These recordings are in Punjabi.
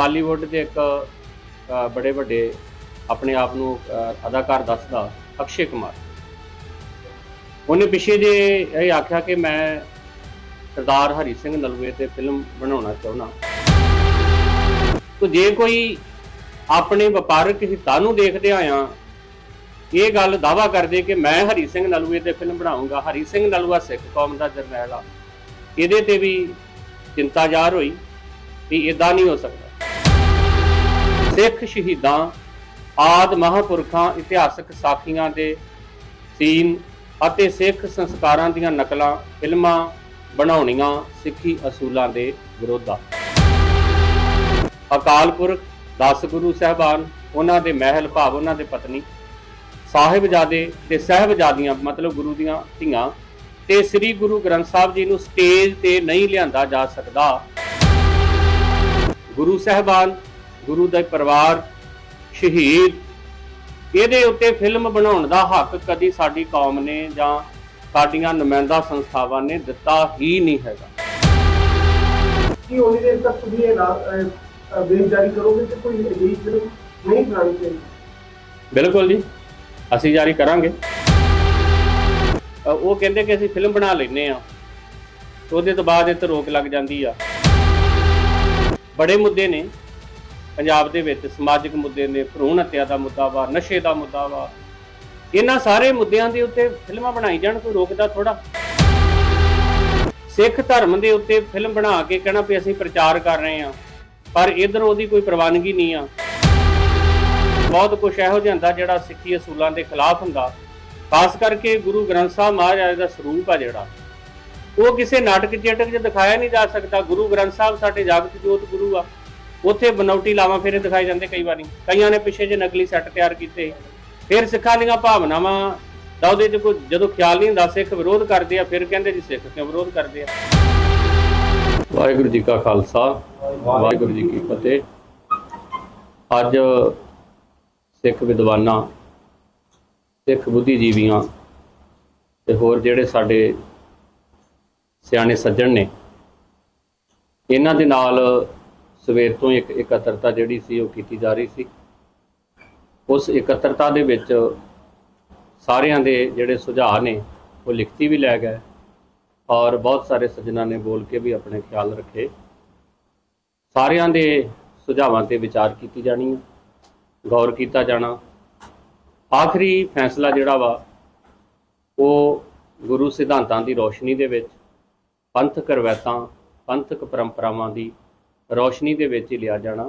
ਬਾਲੀਵੁੱਡ ਦੇ ਇੱਕ ਬੜੇ ਵੱਡੇ ਆਪਣੇ ਆਪ ਨੂੰ ਅਦਾਕਾਰ ਦੱਸਦਾ ਅਕਸ਼ੇ ਕੁਮਾਰ। ਉਹਨੇ ਪਿੱਛੇ ਜੇ ਇਹ ਆਖਿਆ ਕਿ ਮੈਂ ਸਰਦਾਰ ਹਰੀ ਸਿੰਘ ਨਲੂਏ ਤੇ ਫਿਲਮ ਬਣਾਉਣਾ ਚਾਹੁੰਦਾ। ਤੋ ਜੇ ਕੋਈ ਆਪਣੇ ਵਪਾਰਕ ਹਿੱਤਾਂ ਨੂੰ ਦੇਖਦੇ ਆ ਇਹ ਗੱਲ ਦਾਵਾ ਕਰਦੇ ਕਿ ਮੈਂ ਹਰੀ ਸਿੰਘ ਨਲੂਏ ਤੇ ਫਿਲਮ ਬਣਾਉਂਗਾ ਹਰੀ ਸਿੰਘ ਨਲੂਆ ਸਿੱਖ ਕੌਮ ਦਾ ਜਰਨੈਲ ਆ। ਇਹਦੇ ਤੇ ਵੀ ਚਿੰਤਾ ਜ਼ਾਹਰ ਹੋਈ ਵੀ ਇਦਾਂ ਨਹੀਂ ਹੋ ਸਕਦਾ। ਸਿੱਖ ਸ਼ਹੀਦਾਂ, ਆਦ ਮਹਾਪੁਰਖਾਂ, ਇਤਿਹਾਸਕ ਸਾਖੀਆਂ ਦੇ ਸੀਨ ਅਤੇ ਸਿੱਖ ਸੰਸਕਾਰਾਂ ਦੀਆਂ ਨਕਲਾਂ, ਫਿਲਮਾਂ ਬਣਾਉਣੀਆਂ ਸਿੱਖੀ ਅਸੂਲਾਂ ਦੇ ਵਿਰੋਧ। ਅਕਾਲ ਪੁਰਖ, ਦਸ ਗੁਰੂ ਸਾਹਿਬਾਨ, ਉਹਨਾਂ ਦੇ ਮਹਿਲ ਭਾਵ, ਉਹਨਾਂ ਦੇ ਪਤਨੀ, ਸਾਹਿਬਜ਼ਾਦੇ ਤੇ ਸਹਿਬਜ਼ਾਦੀਆਂ, ਮਤਲਬ ਗੁਰੂ ਦੀਆਂ ਧੀਆਂ ਤੇ ਸ੍ਰੀ ਗੁਰੂ ਗ੍ਰੰਥ ਸਾਹਿਬ ਜੀ ਨੂੰ ਸਟੇਜ ਤੇ ਨਹੀਂ ਲਿਆਂਦਾ ਜਾ ਸਕਦਾ। ਗੁਰੂ ਸਾਹਿਬਾਨ ਗੁਰੂ ਦਾ ਪਰਿਵਾਰ ਸ਼ਹੀਦ ਇਹਦੇ ਉੱਤੇ ਫਿਲਮ ਬਣਾਉਣ ਦਾ ਹੱਕ ਕਦੀ ਸਾਡੀ ਕੌਮ ਨੇ ਜਾਂ ਸਾਡੀਆਂ ਨੁਮਾਇੰਦਾ ਸੰਸਥਾਵਾਂ ਨੇ ਦਿੱਤਾ ਹੀ ਨਹੀਂ ਹੈਗਾ। ਕੀ ਉਨੀ ਦੇਰ ਤੱਕ ਤੁਸੀਂ ਇਹ ਨਾ ਬਿਲ ਜਾਰੀ ਕਰੋਗੇ ਕਿ ਕੋਈ ਅਜਿਹੀ ਫਿਲਮ ਨਹੀਂ ਬਣਾਉਣੀ ਚਾਹੀਦੀ? ਬਿਲਕੁਲ ਜੀ ਅਸੀਂ ਜਾਰੀ ਕਰਾਂਗੇ। ਉਹ ਕਹਿੰਦੇ ਕਿ ਅਸੀਂ ਫਿਲਮ ਬਣਾ ਲੈਨੇ ਆ ਉਹਦੇ ਤੋਂ ਬਾਅਦ ਇਹ ਤੇ ਰੋਕ ਲੱਗ ਜਾਂਦੀ ਆ। ਬੜੇ ਮੁੱਦੇ ਨੇ। ਪੰਜਾਬ ਦੇ ਵਿੱਚ ਸਮਾਜਿਕ ਮੁੱਦੇ ਨੇ, ਭਰੂਣ ਹੱਤਿਆ ਦਾ ਮੁੱਦਾ ਵਾ, ਨਸ਼ੇ ਦਾ ਮੁੱਦਾ ਵਾ, ਇਹਨਾਂ ਸਾਰੇ ਮੁੱਦਿਆਂ ਦੇ ਉੱਤੇ ਫਿਲਮਾਂ ਬਣਾਈ ਜਾਣ, ਕੋਈ ਰੋਕਦਾ ਥੋੜਾ ਸਿੱਖ ਧਰਮ ਦੇ ਉੱਤੇ ਫਿਲਮ ਬਣਾ ਕੇ ਕਹਿਣਾ ਵੀ ਅਸੀਂ ਪ੍ਰਚਾਰ ਕਰ ਰਹੇ ਆ ਪਰ ਇਧਰ ਉਹਦੀ ਕੋਈ ਪ੍ਰਵਾਨਗੀ ਨਹੀਂ ਆ। ਬਹੁਤ ਕੁਝ ਇਹੋ ਜਿਹਾ ਹੁੰਦਾ ਜਿਹੜਾ ਸਿੱਖੀ ਅਸੂਲਾਂ ਦੇ ਖਿਲਾਫ ਹੁੰਦਾ। ਖਾਸ ਕਰਕੇ ਗੁਰੂ ਗ੍ਰੰਥ ਸਾਹਿਬ ਮਹਾਰਾਜ ਦਾ ਸਰੂਪ ਆ ਜਿਹੜਾ। ਉਹ ਕਿਸੇ ਨਾਟਕ ਚੇਟਕ 'ਚ ਦਿਖਾਇਆ ਨਹੀਂ ਜਾ ਸਕਦਾ। ਗੁਰੂ ਗ੍ਰੰਥ ਸਾਹਿਬ ਸਾਡੇ ਜਾਗਤ ਜੋਤ ਗੁਰੂ ਆ। ਉੱਥੇ ਬਨੌਟੀ ਲਾਵਾਂ ਫੇਰੇ ਦਿਖਾਏ ਜਾਂਦੇ ਕਈ ਵਾਰੀ। ਕਈਆਂ ਨੇ ਪਿੱਛੇ ਜੇ ਨਕਲੀ ਸੈੱਟ ਤਿਆਰ ਕੀਤੇ। ਫਿਰ ਸਿੱਖਾਂ ਦੀਆਂ ਭਾਵਨਾਵਾਂ ਦਾ ਉਹਦੇ 'ਚ ਕੋਈ ਜਦੋਂ ਖਿਆਲ ਨਹੀਂ ਹੁੰਦਾ, ਸਿੱਖ ਵਿਰੋਧ ਕਰਦੇ ਆ, ਫਿਰ ਕਹਿੰਦੇ ਜੀ ਸਿੱਖ ਕਿਉਂ ਵਿਰੋਧ ਕਰਦੇ ਆ? ਵਾਹਿਗੁਰੂ ਜੀ ਕਾ ਖਾਲਸਾ, ਵਾਹਿਗੁਰੂ ਜੀ ਕੀ ਫਤਿਹ। ਅੱਜ ਸਿੱਖ ਵਿਦਵਾਨਾਂ, ਸਿੱਖ ਬੁੱਧੀਜੀਵੀਆਂ ਤੇ ਹੋਰ ਜਿਹੜੇ ਸਾਡੇ ਸਿਆਣੇ ਸੱਜਣ ਨੇ, ਇਹਨਾਂ ਦੇ ਨਾਲ ਸਵੇਰ ਤੋਂ ਇੱਕ ਇਕੱਤਰਤਾ ਜਿਹੜੀ ਸੀ ਉਹ ਕੀਤੀ ਜਾ ਰਹੀ ਸੀ। ਉਸ ਇਕੱਤਰਤਾ ਦੇ ਵਿੱਚ ਸਾਰਿਆਂ ਦੇ ਜਿਹੜੇ ਸੁਝਾਅ ਨੇ, ਉਹ ਲਿਖਤੀ ਵੀ ਲੈ ਗਏ ਔਰ ਬਹੁਤ ਸਾਰੇ ਸੱਜਣਾ ਨੇ ਬੋਲ ਕੇ ਵੀ ਆਪਣੇ ਖਿਆਲ ਰੱਖੇ। ਸਾਰਿਆਂ ਦੇ ਸੁਝਾਵਾਂ ਤੇ ਵਿਚਾਰ ਕੀਤੀ ਜਾਣੀ ਹੈ, ਗੌਰ ਕੀਤਾ ਜਾਣਾ। ਆਖਰੀ ਫੈਸਲਾ ਜਿਹੜਾ ਵਾ, ਉਹ ਗੁਰੂ ਸਿਧਾਂਤਾਂ ਦੀ ਰੋਸ਼ਨੀ ਦੇ ਵਿੱਚ ਪੰਥਕ ਰਵਾਇਤਾਂ, ਪੰਥਕ ਪਰੰਪਰਾਵਾਂ ਦੀ ਰੌਸ਼ਨੀ ਦੇ ਵਿੱਚ ਹੀ ਲਿਆ ਜਾਣਾ।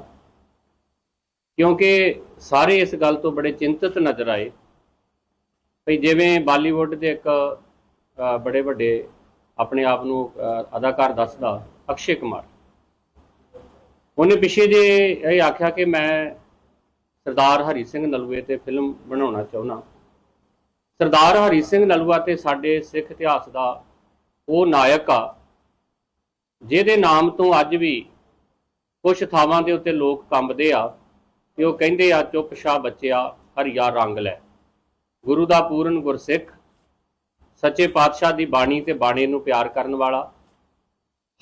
ਕਿਉਂਕਿ ਸਾਰੇ ਇਸ ਗੱਲ ਤੋਂ ਬੜੇ ਚਿੰਤਤ ਨਜ਼ਰ ਆਏ। ਭਈ ਜਿਵੇਂ ਬਾਲੀਵੁੱਡ ਦੇ ਇੱਕ ਬੜੇ ਵੱਡੇ ਆਪਣੇ ਆਪ ਨੂੰ ਅਦਾਕਾਰ ਦੱਸਦਾ, ਅਕਸ਼ੇ ਕੁਮਾਰ। ਉਹਨੇ ਪਿੱਛੇ ਜੇ ਇਹ ਆਖਿਆ ਕਿ ਮੈਂ ਸਰਦਾਰ ਹਰੀ ਸਿੰਘ ਨਲੂਏ ਤੇ ਫਿਲਮ ਬਣਾਉਣਾ ਚਾਹੁੰਦਾ। ਸਰਦਾਰ ਹਰੀ ਸਿੰਘ ਨਲੂਆ ਤੇ ਸਾਡੇ ਸਿੱਖ ਇਤਿਹਾਸ ਦਾ ਉਹ ਨਾਇਕ ਆ, ਜਿਹਦੇ ਨਾਮ ਤੋਂ ਅੱਜ ਵੀ ਕੁਝ ਥਾਵਾਂ ਦੇ ਉੱਤੇ ਲੋਕ ਕੰਬਦੇ ਆ ਕਿ ਉਹ ਕਹਿੰਦੇ ਆ, ਚੁੱਪ ਸ਼ਾ ਬੱਚਿਆ ਹਰੀਆ ਰੰਗ ਲੈ। ਗੁਰੂ ਦਾ ਪੂਰਨ ਗੁਰਸਿੱਖ, ਸੱਚੇ ਪਾਤਸ਼ਾਹ ਦੀ ਬਾਣੀ ਤੇ ਬਾਣੀ ਨੂੰ ਪਿਆਰ ਕਰਨ ਵਾਲਾ,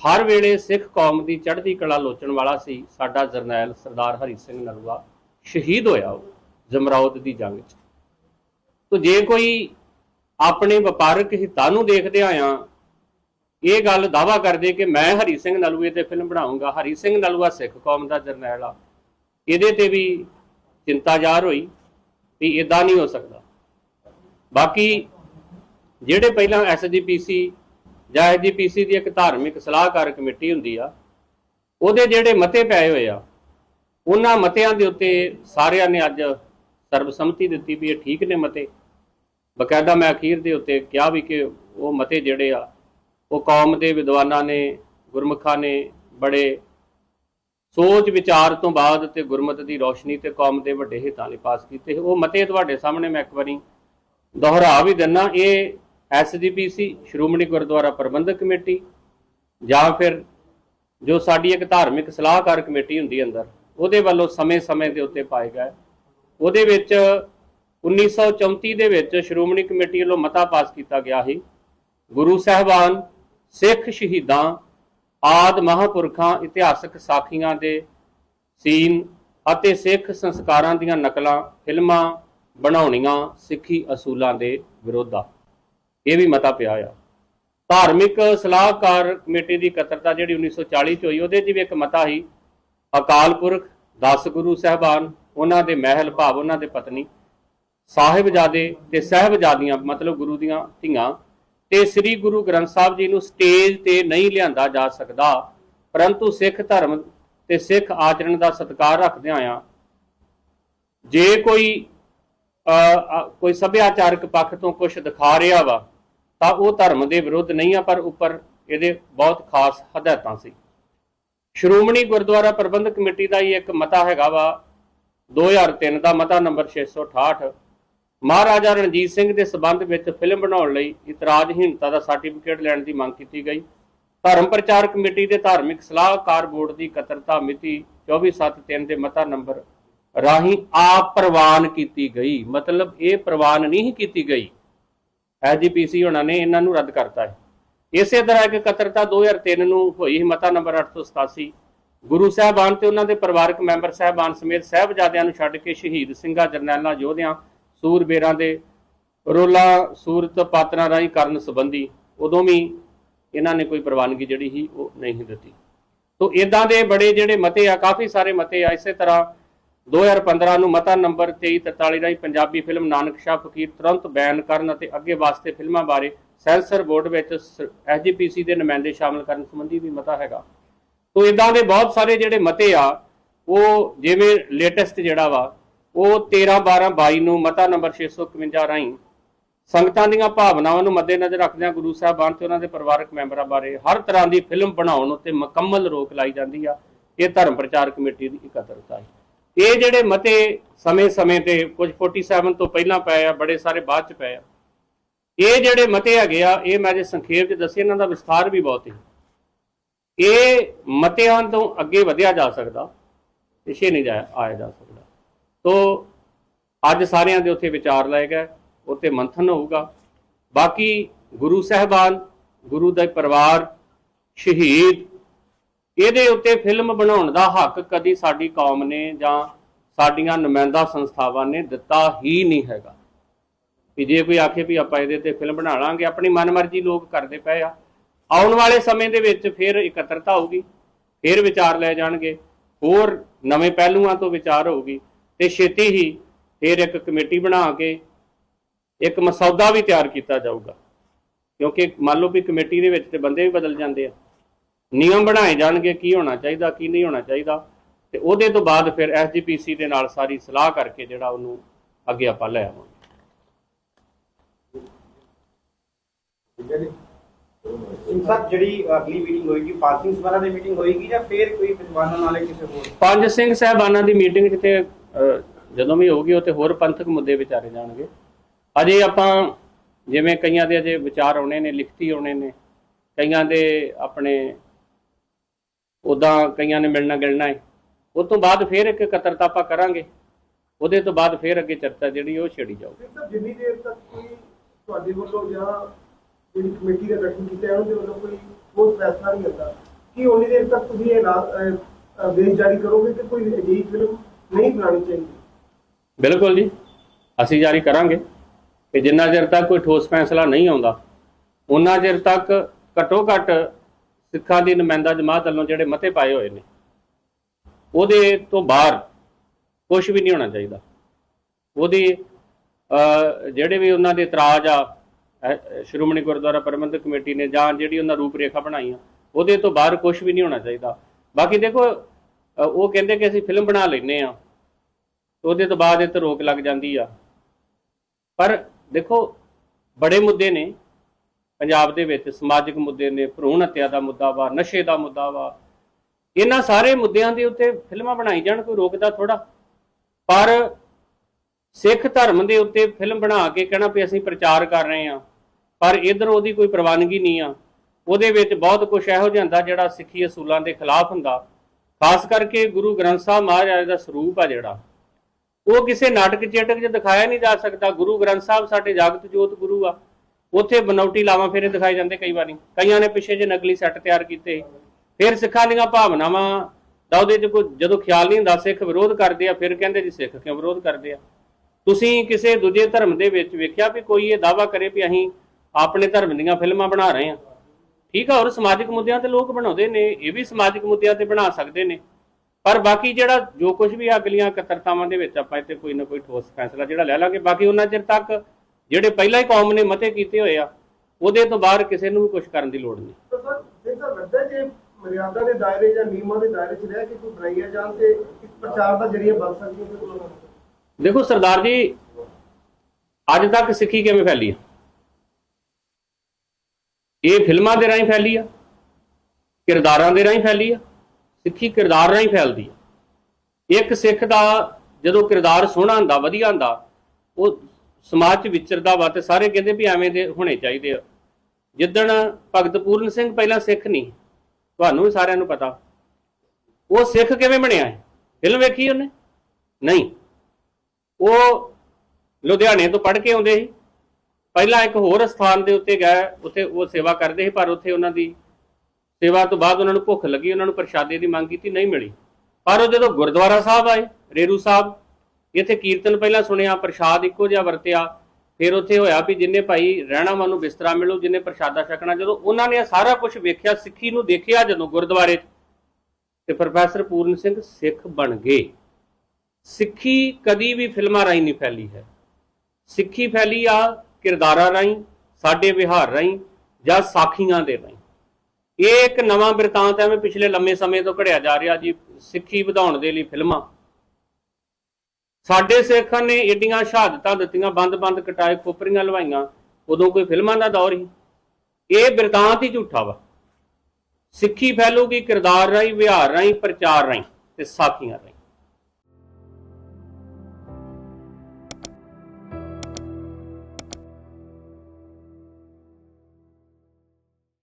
ਹਰ ਵੇਲੇ ਸਿੱਖ ਕੌਮ ਦੀ ਚੜ੍ਹਦੀ ਕਲਾ ਲੋਚਣ ਵਾਲਾ ਸੀ, ਸਾਡਾ ਜਰਨੈਲ ਸਰਦਾਰ ਹਰੀ ਸਿੰਘ ਨਲੂਆ ਸ਼ਹੀਦ ਹੋਇਆ ਉਹ, ਜਮਰਾਉਦ ਦੀ ਜੰਗ 'ਚ। ਤੋ ਜੇ ਕੋਈ ਆਪਣੇ ਵਪਾਰਕ ਹਿੱਤਾਂ ਨੂੰ ਦੇਖਦੇ ਆ ਇਹ ਗੱਲ ਦਾਵਾ ਕਰਦੇ ਕਿ ਮੈਂ ਹਰੀ ਸਿੰਘ ਨਲੂਏ ਤੇ ਫਿਲਮ ਬਣਾਉਂਗਾ ਹਰੀ ਸਿੰਘ ਨਲੂਆ ਸਿੱਖ ਕੌਮ ਦਾ ਜਰਨੈਲ ਆ। ਇਹਦੇ ਤੇ ਵੀ ਚਿੰਤਾ ਜ਼ਾਹਰ ਹੋਈ ਵੀ ਇਦਾਂ ਨਹੀਂ ਹੋ ਸਕਦਾ। ਬਾਕੀ ਜਿਹੜੇ ਪਹਿਲਾਂ ਐਸਜੀਪੀਸੀ ਜਾਂ ਐਸਜੀਪੀਸੀ ਦੀ ਇੱਕ ਧਾਰਮਿਕ ਸਲਾਹਕਾਰ ਕਮੇਟੀ ਹੁੰਦੀ ਆ, ਉਹਦੇ ਜਿਹੜੇ ਮਤੇ ਪਏ ਹੋਏ ਆ, ਉਹਨਾਂ ਮਤਿਆਂ ਦੇ ਉੱਤੇ ਸਾਰਿਆਂ ਨੇ ਅੱਜ ਸਰਬਸੰਮਤੀ ਦਿੱਤੀ ਵੀ ਇਹ ਠੀਕ ਨੇ ਮਤੇ। ਬਕਾਇਦਾ ਮੈਂ ਅਖੀਰ ਦੇ ਉੱਤੇ ਕਿਹਾ ਵੀ ਕਿ ਉਹ ਮਤੇ ਜਿਹੜੇ ਆ ਉਹ ਕੌਮ ਦੇ ਵਿਦਵਾਨਾਂ ਨੇ, ਗੁਰਮੁਖਾਂ ਨੇ ਬੜੇ ਸੋਚ ਵਿਚਾਰ ਤੋਂ ਬਾਅਦ ਤੇ ਗੁਰਮਤ ਦੀ ਰੋਸ਼ਨੀ ਤੇ ਕੌਮ ਦੇ ਵੱਡੇ ਹਿੱਤਾਂ ਲਈ ਪਾਸ ਕੀਤੇ। ਉਹ ਮਤੇ ਤੁਹਾਡੇ ਸਾਹਮਣੇ ਮੈਂ ਇੱਕ ਵਾਰੀ ਦੁਹਰਾ ਵੀ ਦਿੰਨਾ। ਇਹ ਐਸਜੀਪੀਸੀ ਸ਼੍ਰੋਮਣੀ ਗੁਰਦੁਆਰਾ ਪ੍ਰਬੰਧਕ ਕਮੇਟੀ ਜਾਂ ਫਿਰ ਜੋ ਸਾਡੀ ਇੱਕ ਧਾਰਮਿਕ ਸਲਾਹਕਾਰ ਕਮੇਟੀ ਹੁੰਦੀ ਅੰਦਰ, ਉਹਦੇ ਵੱਲੋਂ ਸਮੇਂ-ਸਮੇਂ ਦੇ ਉੱਤੇ ਪਾਏ ਗਏ। ਉਹਦੇ ਵਿੱਚ 1934 ਦੇ ਵਿੱਚ ਸ਼੍ਰੋਮਣੀ ਕਮੇਟੀ ਵੱਲੋਂ ਮਤਾ ਪਾਸ ਕੀਤਾ ਗਿਆ ਸੀ। ਗੁਰੂ ਸਾਹਿਬਾਨ ਸਿੱਖ ਸ਼ਹੀਦਾਂ, ਆਦ ਮਹਾਪੁਰਖਾਂ, ਇਤਿਹਾਸਕ ਸਾਖੀਆਂ ਦੇ ਸੀਨ ਅਤੇ ਸਿੱਖ ਸੰਸਕਾਰਾਂ ਦੀਆਂ ਨਕਲਾਂ, ਫਿਲਮਾਂ ਬਣਾਉਣੀਆਂ ਸਿੱਖੀ ਅਸੂਲਾਂ ਦੇ ਵਿਰੋਧ। ਆ ਇਹ ਵੀ ਮਤਾ ਪਿਆ ਆ। ਧਾਰਮਿਕ ਸਲਾਹਕਾਰ ਕਮੇਟੀ ਦੀ ਇਕੱਤਰਤਾ ਜਿਹੜੀ 1940 ਚ ਹੋਈ, ਉਹਦੇ 'ਚ ਵੀ ਇੱਕ ਮਤਾ ਸੀ, ਅਕਾਲ ਪੁਰਖ 10 ਗੁਰੂ ਸਹਿਬਾਨ, ਉਹਨਾਂ ਦੇ ਮਹਿਲ ਭਾਵ, ਉਹਨਾਂ ਦੇ ਪਤਨੀ, ਸਾਹਿਬਜ਼ਾਦੇ ਤੇ ਸਹਿਬਜ਼ਾਦੀਆਂ, ਮਤਲਬ ਗੁਰੂ ਦੀਆਂ ਧੀਆਂ ਤੇ ਸ੍ਰੀ ਗੁਰੂ ਗ੍ਰੰਥ ਸਾਹਿਬ ਜੀ ਨੂੰ ਸਟੇਜ ਤੇ ਨਹੀਂ ਲਿਆਂਦਾ ਜਾ ਸਕਦਾ। ਪਰੰਤੂ ਸਿੱਖ ਧਰਮ ਤੇ ਸਿੱਖ ਆਚਰਣ ਦਾ ਸਤਿਕਾਰ ਰੱਖਦਿਆਂ ਆ ਜੇ ਕੋਈ ਕੋਈ ਸੱਭਿਆਚਾਰਕ ਪੱਖ ਤੋਂ ਕੁਝ ਦਿਖਾ ਰਿਹਾ ਵਾ, ਤਾਂ ਉਹ ਧਰਮ ਦੇ ਵਿਰੁੱਧ ਨਹੀਂ ਆ, ਪਰ ਉੱਪਰ ਇਹਦੇ ਬਹੁਤ ਖਾਸ ਹਦਾਇਤਾਂ ਸੀ। ਸ਼੍ਰੋਮਣੀ ਗੁਰਦੁਆਰਾ ਪ੍ਰਬੰਧਕ ਕਮੇਟੀ ਦਾ ਹੀ ਇੱਕ ਮਤਾ ਹੈਗਾ ਵਾ 2003 ਦਾ ਮਤਾ ਨੰਬਰ 668 ਮਹਾਰਾਜਾ ਰਣਜੀਤ ਸਿੰਘ ਦੇ ਸਬੰਧ ਵਿੱਚ ਫਿਲਮ ਬਣਾਉਣ ਲਈ ਇਤਰਾਜ਼ਹੀਣਤਾ ਦਾ ਸਰਟੀਫਿਕੇਟ ਲੈਣ ਦੀ ਮੰਗ ਕੀਤੀ ਗਈ। ਧਰਮ ਪ੍ਰਚਾਰ ਕਮੇਟੀ ਦੇ ਧਾਰਮਿਕ ਸਲਾਹਕਾਰ ਬੋਰਡ ਦੀ ਇਕੱਤਰਤਾ ਮਿਤੀ 24/7/3 ਦੇ ਮਤਾ ਨੰਬਰ ਰਾਹੀਂ ਆਪ ਪ੍ਰਵਾਨ ਕੀਤੀ ਗਈ। ਮਤਲਬ ਇਹ ਪ੍ਰਵਾਨ ਨਹੀਂ ਕੀਤੀ ਗਈ। ਐਜੀਪੀਸੀ ਉਹਨਾਂ ਨੇ ਇਹਨਾਂ ਨੂੰ ਰੱਦ ਕਰਤਾ ਹੈ। ਇਸੇ ਤਰ੍ਹਾਂ ਇੱਕ ਇਕੱਤਰਤਾ 2003 ਨੂੰ ਹੋਈ ਮਤਾ ਨੰਬਰ 887 ਗੁਰੂ ਸਾਹਿਬਾਨ ਤੇ ਉਹਨਾਂ ਦੇ ਪਰਿਵਾਰਕ ਮੈਂਬਰ ਸਾਹਿਬਾਨ ਸਮੇਤ ਸਹਿਬਜ਼ਾਦਿਆਂ ਨੂੰ ਛੱਡ ਕੇ ਸ਼ਹੀਦ ਸਿੰਘਾਂ ਜਰਨੈਲਾਂ ਯੋਧਿਆਂ ਸੂਰਬੇਰਾਂ ਦੇ ਰੋਲਾ ਸੂਰਤ ਪਾਤਰਾਂ ਰਾਹੀਂ ਕਰਨ ਸੰਬੰਧੀ ਉਦੋਂ ਵੀ ਇਹਨਾਂ ਨੇ ਕੋਈ ਪ੍ਰਵਾਨਗੀ ਜਿਹੜੀ ਸੀ ਉਹ ਨਹੀਂ ਦਿੱਤੀ। ਤੋ ਇਦਾਂ ਦੇ ਬੜੇ ਜਿਹੜੇ ਮਤੇ ਆ, ਕਾਫੀ ਸਾਰੇ ਮਤੇ ਆ, ਇਸੇ ਤਰ੍ਹਾਂ 2015 ਨੂੰ ਮਤਾ ਨੰਬਰ 2343 ਰਾਹੀਂ ਪੰਜਾਬੀ ਫਿਲਮ ਨਾਨਕ ਸ਼ਾਹ ਫਕੀਰ ਤੁਰੰਤ ਬੈਨ ਕਰਨ ਅਤੇ ਅੱਗੇ ਵਾਸਤੇ ਫਿਲਮਾਂ ਬਾਰੇ ਸੈਂਸਰ ਬੋਰਡ ਵਿੱਚ ਐਸਜੀਪੀਸੀ ਦੇ ਨੁਮਾਇੰਦੇ ਸ਼ਾਮਲ ਕਰਨ ਸੰਬੰਧੀ ਵੀ ਮਤਾ ਹੈਗਾ। ਤੋ ਇਦਾਂ ਦੇ ਬਹੁਤ ਸਾਰੇ ਜਿਹੜੇ ਮਤੇ ਆ, ਉਹ ਜਿਵੇਂ ਲੇਟੈਸਟ ਜਿਹੜਾ ਵਾ ਉਹ 13 12 22 ਨੂੰ ਮਤਾ ਨੰਬਰ 651 ਰਾਹੀਂ ਸੰਗਤਾਂ ਦੀਆਂ ਭਾਵਨਾਵਾਂ ਨੂੰ ਮੱਦੇਨਜ਼ਰ ਰੱਖਦਿਆਂ ਗੁਰੂ ਸਾਹਿਬਾਨ ਤੇ ਉਹਨਾਂ ਦੇ ਪਰਿਵਾਰਕ ਮੈਂਬਰਾਂ ਬਾਰੇ ਹਰ ਤਰ੍ਹਾਂ ਦੀ ਫਿਲਮ ਬਣਾਉਣ ਉੱਤੇ ਮੁਕੰਮਲ ਰੋਕ ਲਾਈ ਜਾਂਦੀ ਆ। ਇਹ ਧਰਮ ਪ੍ਰਚਾਰ ਕਮੇਟੀ ਦੀ ਇਕੱਤਰਤਾ ਹੈ। ਇਹ ਜਿਹੜੇ ਮਤੇ ਸਮੇਂ-ਸਮੇਂ ਤੇ ਕੁਝ 47 ਤੋਂ ਪਹਿਲਾਂ ਪਏ ਆ, ਬੜੇ ਸਾਰੇ ਬਾਅਦ ਚ ਪਏ ਆ। ਇਹ ਜਿਹੜੇ ਮਤੇ ਹੈਗੇ ਆ, ਇਹ ਮੈਂ ਜੇ ਸੰਖੇਪ ਚ ਦੱਸੇ, ਇਹਨਾਂ ਦਾ ਵਿਸਥਾਰ ਵੀ ਬਹੁਤ ਹੈ। ਇਹ ਮਤਿਆਂ ਤੋਂ ਅੱਗੇ ਵਧਿਆ ਜਾ ਸਕਦਾ, ਪਿੱਛੇ ਨਹੀਂ ਜਾਇਆ ਆਇਆ ਜਾ ਸਕਦਾ। ਤੋ ਅੱਜ ਸਾਰਿਆਂ ਦੇ ਉੱਥੇ ਵਿਚਾਰ ਲਏ ਗਏ ਉੱਥੇ ਮੰਥਨ ਹੋਊਗਾ। ਬਾਕੀ ਗੁਰੂ ਸਾਹਿਬਾਨ, ਗੁਰੂ ਦਾ ਪਰਿਵਾਰ, ਸ਼ਹੀਦ, ਇਹਦੇ ਉੱਤੇ ਫਿਲਮ ਬਣਾਉਣ ਦਾ ਹੱਕ ਕਦੀ ਸਾਡੀ ਕੌਮ ਨੇ ਜਾਂ ਸਾਡੀਆਂ ਨੁਮਾਇੰਦਾ ਸੰਸਥਾਵਾਂ ਨੇ ਦਿੱਤਾ ਹੀ ਨਹੀਂ ਹੈਗਾ। ਕਿ ਜੇ ਕੋਈ ਆਖੇ ਵੀ ਆਪਾਂ ਇਹਦੇ ਤੇ ਫਿਲਮ ਬਣਾ ਲਾਂਗੇ, ਆਪਣੀ ਮਨਮਰਜ਼ੀ ਲੋਕ ਕਰਦੇ ਪਏ ਆ। ਆਉਣ ਵਾਲੇ ਸਮੇਂ ਦੇ ਵਿੱਚ ਫਿਰ ਇਕੱਤਰਤਾ ਹੋਊਗੀ, ਫਿਰ ਵਿਚਾਰ ਲੈ ਜਾਣਗੇ, ਹੋਰ ਨਵੇਂ ਪਹਿਲੂਆਂ ਤੋਂ ਵਿਚਾਰ ਹੋਊਗੀ। ਤੇ ਛੇਤੀ ਹੀ ਫਿਰ ਇੱਕ ਕਮੇਟੀ ਬਣਾ ਕੇ ਇੱਕ ਮਸੌਦਾ ਵੀ ਤਿਆਰ ਕੀਤਾ ਜਾਊਗਾ। ਕਿਉਂਕਿ ਮੰਨ ਲਓ ਵੀ ਕਮੇਟੀ ਦੇ ਵਿੱਚ ਤੇ ਬੰਦੇ ਵੀ ਬਦਲ ਜਾਂਦੇ ਆ। ਨਿਯਮ ਬਣਾਏ ਜਾਣਗੇ ਕੀ ਹੋਣਾ ਚਾਹੀਦਾ ਕੀ ਨਹੀਂ ਹੋਣਾ ਚਾਹੀਦਾ। ਤੇ ਉਹਦੇ ਤੋਂ ਬਾਅਦ ਫਿਰ ਐਸਜੀਪੀਸੀ ਦੇ ਨਾਲ ਸਾਰੀ ਸਲਾਹ ਕਰਕੇ ਜਿਹੜਾ ਉਹਨੂੰ ਅੱਗੇ ਆਪਾਂ ਲੈ ਆਵਾਂਗੇ। ਸਰ ਜਿਹੜੀ ਅਗਲੀ ਮੀਟਿੰਗ ਹੋਏਗੀ ਪਾਰਕਿੰਗ ਸਭਾ ਦੀ ਮੀਟਿੰਗ ਹੋਏਗੀ ਜਾਂ ਫਿਰ ਕੋਈ ਵਿਦਵਾਨਾਂ ਨਾਲੇ ਕਿਸੇ ਹੋਰ? ਪੰਜ ਸਿੰਘ ਸਾਹਿਬਾਨਾਂ ਦੀ ਮੀਟਿੰਗ ਅਹ, ਜਦੋਂ ਵੀ ਹੋਊਗੀ ਉੱਥੇ ਹੋਰ ਪੰਥਕ ਮੁੱਦੇ ਵਿਚਾਰੇ ਜਾਣਗੇ। ਅਜੇ ਆਪਾਂ ਜਿਵੇਂ ਕਈਆਂ ਦੇ ਅਜੇ ਵਿਚਾਰ ਆਉਣੇ ਨੇ, ਲਿਖਤੀ ਆਉਣੇ ਨੇ, ਕਈਆਂ ਦੇ ਆਪਣੇ ਉਦਾਂ ਕਈਆਂ ਨੇ ਮਿਲਣਾ ਗਿਲਣਾ ਹੈ ਉਸ ਤੋਂ ਬਾਅਦ ਫਿਰ ਇੱਕ ਕਤਰਤਾ ਆਪਾਂ ਕਰਾਂਗੇ। ਉਹਦੇ ਤੋਂ ਬਾਅਦ ਫਿਰ ਅੱਗੇ ਚਰਚਾ ਜਿਹੜੀ ਉਹ ਛੇੜੀ ਜਾਊਗੀ। ਜਿੰਨੀ ਦੇਰ ਤੱਕ ਕੋਈ ਤੁਹਾਡੇ ਵੱਲੋਂ ਜਾਂ ਜਿਹੜੀ ਕਮੇਟੀ ਦਾ ਗਠਨ ਕੀਤਾ ਉਹਦੇ ਵੱਲੋਂ ਕੋਈ ਠੋਸ ਫੈਸਲਾ ਨਹੀਂ ਹੁੰਦਾ ਕੀ ਉਨੀ ਦੇਰ ਤੱਕ ਤੁਸੀਂ ਇਹ ਨਾ ਜਾਰੀ ਕਰੋਗੇ ਕਿ ਕੋਈ ਅਜਿਹੀ ਫਿਲਮ ਨਹੀਂ ਬਣਾਉਣੀ ਚਾਹੀਦੀ। ਬਿਲਕੁਲ ਜੀ। ਅਸੀਂ ਜਾਰੀ ਕਰਾਂਗੇ ਕਿ ਜਿੰਨਾ ਚਿਰ ਤੱਕ ਕੋਈ ਠੋਸ ਫੈਸਲਾ ਨਹੀਂ ਆਉਂਦਾ ਉਹਨਾਂ ਚਿਰ ਤੱਕ ਘੱਟੋ ਘੱਟ ਸਿੱਖਾਂ ਦੀ ਨੁਮਾਇੰਦਾ ਜਮਾਤ ਵੱਲੋਂ ਜਿਹੜੇ ਮਤੇ ਪਾਏ ਹੋਏ ਨੇ ਉਹਦੇ ਤੋਂ ਬਾਹਰ ਕੁਝ ਵੀ ਨਹੀਂ ਹੋਣਾ ਚਾਹੀਦਾ। ਉਹਦੀ ਅਹ, ਜਿਹੜੇ ਵੀ ਉਹਨਾਂ ਦੇ ਇਤਰਾਜ਼ ਆ ਅਹ, ਸ਼੍ਰੋਮਣੀ ਗੁਰਦੁਆਰਾ ਪ੍ਰਬੰਧਕ ਕਮੇਟੀ ਨੇ ਜਾਂ ਜਿਹੜੀ ਉਹਨਾਂ ਰੂਪ ਰੇਖਾ ਬਣਾਈ ਆ ਉਹਦੇ ਤੋਂ ਬਾਹਰ ਕੁਝ ਵੀ ਨਹੀਂ ਹੋਣਾ ਚਾਹੀਦਾ। ਬਾਕੀ ਦੇਖੋ ਉਹ ਕਹਿੰਦੇ ਕਿ ਅਸੀਂ ਫਿਲਮ ਬਣਾ ਲੈਨੇ ਆ ਉਹਦੇ ਤੋਂ ਬਾਅਦ ਇਹ ਤੇ ਰੋਕ ਲੱਗ ਜਾਂਦੀ ਆ। ਪਰ ਦੇਖੋ, ਬੜੇ ਮੁੱਦੇ ਨੇ। ਪੰਜਾਬ ਦੇ ਵਿੱਚ ਸਮਾਜਿਕ ਮੁੱਦੇ ਨੇ, ਭਰੂਣ ਹੱਤਿਆ ਦਾ ਮੁੱਦਾ ਵਾ, ਨਸ਼ੇ ਦਾ ਮੁੱਦਾ ਵਾ। ਇਹਨਾਂ ਸਾਰੇ ਮੁੱਦਿਆਂ ਦੇ ਉੱਤੇ ਫਿਲਮਾਂ ਬਣਾਈ ਜਾਣ, ਕੋਈ ਰੋਕਦਾ ਥੋੜਾ ਪਰ ਸਿੱਖ ਧਰਮ ਦੇ ਉੱਤੇ ਫਿਲਮ ਬਣਾ ਕੇ ਕਹਿਣਾ ਵੀ ਅਸੀਂ ਪ੍ਰਚਾਰ ਕਰ ਰਹੇ ਹਾਂ। ਪਰ ਇਧਰ ਉਹਦੀ ਕੋਈ ਪ੍ਰਵਾਨਗੀ ਨਹੀਂ ਆ। ਉਹਦੇ ਵਿੱਚ ਬਹੁਤ ਕੁਝ ਇਹੋ ਜਿਹਾ ਹੁੰਦਾ ਜਿਹੜਾ ਸਿੱਖੀ ਅਸੂਲਾਂ ਦੇ ਖਿਲਾਫ ਹੁੰਦਾ। ਖਾਸ ਕਰਕੇ ਗੁਰੂ ਗ੍ਰੰਥ ਸਾਹਿਬ ਮਹਾਰਾਜ ਦਾ ਸਰੂਪ ਆ ਜਿਹੜਾ, ਉਹ ਕਿਸੇ ਨਾਟਕ ਚੇਟਕ 'ਚ ਦਿਖਾਇਆ ਨਹੀਂ ਜਾ ਸਕਦਾ। ਗੁਰੂ ਗ੍ਰੰਥ ਸਾਹਿਬ ਸਾਡੇ ਜਾਗਤ ਜੋਤ ਗੁਰੂ ਆ। ਉੱਥੇ ਬਨੌਟੀ ਲਾਵਾਂ ਫੇਰੇ ਦਿਖਾਏ ਜਾਂਦੇ ਕਈ ਵਾਰੀ। ਕਈਆਂ ਨੇ ਪਿੱਛੇ ਜੇ ਨਕਲੀ ਸੈੱਟ ਤਿਆਰ ਕੀਤੇ। ਫਿਰ ਸਿੱਖਾਂ ਦੀਆਂ ਭਾਵਨਾਵਾਂ ਦਾ ਉਹਦੇ 'ਚ ਕੋਈ ਜਦੋਂ ਖਿਆਲ ਨਹੀਂ ਹੁੰਦਾ, ਸਿੱਖ ਵਿਰੋਧ ਕਰਦੇ ਆ, ਫਿਰ ਕਹਿੰਦੇ ਜੀ ਸਿੱਖ ਕਿਉਂ ਵਿਰੋਧ ਕਰਦੇ ਆ? ਤੁਸੀਂ ਕਿਸੇ ਦੂਜੇ ਧਰਮ ਦੇ ਵਿੱਚ ਵੇਖਿਆ ਵੀ ਕੋਈ ਇਹ ਦਾਵਾ ਕਰੇ ਵੀ ਅਸੀਂ ਆਪਣੇ ਧਰਮ ਦੀਆਂ ਫਿਲਮਾਂ ਬਣਾ ਰਹੇ ਹਾਂ। ਠੀਕ ਆ ਔਰ ਸਮਾਜਿਕ ਮੁੱਦਿਆਂ ਤੇ ਲੋਕ ਬਣਾਉਂਦੇ ਨੇ ਇਹ ਵੀ ਸਮਾਜਿਕ ਮੁੱਦਿਆਂ ਤੇ ਬਣਾ ਸਕਦੇ ਨੇ। ਪਰ ਬਾਕੀ ਜਿਹੜਾ ਜੋ ਕੁਝ ਵੀ ਅਗਲੀਆਂ ਕਤਰਤਾਵਾਂ ਦੇ ਵਿੱਚ ਆਪਾਂ ਇੱਥੇ ਕੋਈ ਨਾ ਕੋਈ ਠੋਸ ਫੈਸਲਾ ਜਿਹੜਾ ਲੈ ਲਾਂਗੇ ਬਾਕੀ ਉਹਨਾਂ ਚਿਰ ਤੱਕ ਜਿਹੜੇ ਪਹਿਲਾਂ ਹੀ ਕੌਮ ਨੇ ਮਤੇ ਕੀਤੇ ਹੋਏ ਆ ਉਹਦੇ ਤੋਂ ਬਾਹਰ ਕਿਸੇ ਨੂੰ ਵੀ ਕੁਝ ਕਰਨ ਦੀ ਲੋੜ ਨਹੀਂ। ਤਾਂ ਸਰ ਜੇ ਤਾਂ ਲੱਗਦਾ ਜੇ ਮਰਿਆਦਾ ਦੇ ਦਾਇਰੇ ਜਾਂ ਨਿਯਮਾਂ ਦੇ ਦਾਇਰੇ 'ਚ ਰਹਿ ਕੇ ਕੋਈ ਬਣਾਈਆ ਜਾਣ ਤੇ ਇਸ ਪ੍ਰਚਾਰ ਦਾ ਜਰੀਆ ਬਣ ਸਕਦੀ ਹੈ ਫਿਰ ਉਹਨਾਂ ਨੂੰ। ਦੇਖੋ ਸਰਦਾਰ ਜੀ ਅੱਜ ਤੱਕ ਸਿੱਖੀ ਕਿਵੇਂ ਫੈਲੀ ਆ? ਇਹ ਫਿਲਮਾਂ ਦੇ ਰਾਹੀਂ ਫੈਲੀ ਆ, ਕਿਰਦਾਰਾਂ ਦੇ ਰਾਹੀਂ ਫੈਲੀ ਆ, ਸਿੱਖੀ ਕਿਰਦਾਰ ਰਾਹੀਂ ਫੈਲਦੀ ਆ। ਇੱਕ ਸਿੱਖ ਦਾ ਜਦੋਂ ਕਿਰਦਾਰ ਸੋਹਣਾ ਹੁੰਦਾ, ਵਧੀਆ ਹੁੰਦਾ, ਉਹ ਸਮਾਜ 'ਚ ਵਿਚਰਦਾ ਵਾ ਤੇ ਸਾਰੇ ਕਹਿੰਦੇ ਵੀ ਐਵੇਂ ਦੇ ਹੋਣੇ ਚਾਹੀਦੇ ਆ। ਜਿੱਦਣ ਭਗਤ ਪੂਰਨ ਸਿੰਘ ਪਹਿਲਾਂ ਸਿੱਖ ਨਹੀਂ, ਤੁਹਾਨੂੰ ਵੀ ਸਾਰਿਆਂ ਨੂੰ ਪਤਾ। ਉਹ ਸਿੱਖ ਕਿਵੇਂ ਬਣਿਆ ਹੈ ਫਿਲਮ ਵੇਖੀ ਉਹਨੇ? ਨਹੀਂ। ਉਹ ਲੁਧਿਆਣੇ ਤੋਂ ਪੜ੍ਹ ਕੇ ਆਉਂਦੇ ਸੀ। ਪਹਿਲਾਂ ਇੱਕ ਹੋਰ ਸਥਾਨ ਦੇ ਉੱਤੇ ਗਏ, ਉੱਥੇ ਉਹ ਸੇਵਾ ਕਰਦੇ ਸੀ, ਪਰ ਉੱਥੇ ਉਹਨਾਂ ਦੀ ਸੇਵਾ ਤੋਂ ਬਾਅਦ ਉਹਨਾਂ ਨੂੰ ਭੁੱਖ ਲੱਗੀ, ਉਹਨਾਂ ਨੂੰ ਪ੍ਰਸ਼ਾਦੇ ਦੀ ਮੰਗ ਕੀਤੀ, ਨਹੀਂ ਮਿਲੀ। ਪਰ ਉਹ ਜਦੋਂ ਗੁਰਦੁਆਰਾ ਸਾਹਿਬ ਆਏ, ਰੇਰੂ ਸਾਹਿਬ, ਇੱਥੇ ਕੀਰਤਨ ਪਹਿਲਾਂ ਸੁਣਿਆ, ਪ੍ਰਸ਼ਾਦ ਇੱਕੋ ਜਿਹਾ ਵਰਤਿਆ, ਫਿਰ ਉੱਥੇ ਹੋਇਆ ਵੀ ਜਿੰਨੇ ਭਾਈ ਰਹਿਣਾ ਮਨ ਨੂੰ ਬਿਸਤਰਾ ਮਿਲੋ, ਜਿੰਨੇ ਪ੍ਰਸ਼ਾਦਾ ਛਕਣਾ, ਜਦੋਂ ਉਹਨਾਂ ਨੇ ਸਾਰਾ ਕੁਝ ਵੇਖਿਆ, ਸਿੱਖੀ ਨੂੰ ਦੇਖਿਆ ਜਦੋਂ ਗੁਰਦੁਆਰੇ 'ਚ, ਤੇ ਪ੍ਰੋਫੈਸਰ ਪੂਰਨ ਸਿੰਘ ਸਿੱਖ ਬਣ ਗਏ। ਸਿੱਖੀ ਕਦੀ ਵੀ ਫਿਲਮਾਂ ਰਾਹੀਂ ਨਹੀਂ ਫੈਲੀ ਹੈ। ਸਿੱਖੀ ਫੈਲੀ ਆ ਕਿਰਦਾਰਾਂ ਰਾਹੀਂ, ਸਾਡੇ ਵਿਹਾਰ ਰਾਹੀਂ ਜਾਂ ਸਾਖੀਆਂ ਦੇ ਰਾਹੀਂ। ਇਹ ਇੱਕ ਨਵਾਂ ਬਿਰਤਾਂਤ ਐਵੇਂ ਪਿਛਲੇ ਲੰਮੇ ਸਮੇਂ ਤੋਂ ਘੜਿਆ ਜਾ ਰਿਹਾ ਜੀ, ਸਿੱਖੀ ਵਧਾਉਣ ਦੇ ਲਈ ਫਿਲਮਾਂ। ਸਾਡੇ ਸਿੱਖਾਂ ਨੇ ਏਡੀਆਂ ਸ਼ਹਾਦਤਾਂ ਦਿੱਤੀਆਂ, ਬੰਦ-ਬੰਦ ਕਟਾਏ, ਖੋਪਰੀਆਂ ਲਵਾਈਆਂ, ਉਦੋਂ ਕੋਈ ਫਿਲਮਾਂ ਦਾ ਦੌਰ ਹੀ ਇਹ ਬਿਰਤਾਂਤ ਹੀ ਝੂਠਾ ਵਾ। ਸਿੱਖੀ ਫੈਲੂਗੀ ਕਿਰਦਾਰ ਰਾਹੀਂ, ਵਿਹਾਰ ਰਾਹੀਂ, ਪ੍ਰਚਾਰ ਰਾਹੀਂ ਤੇ ਸਾਖੀਆਂ ਰਾਹੀਂ।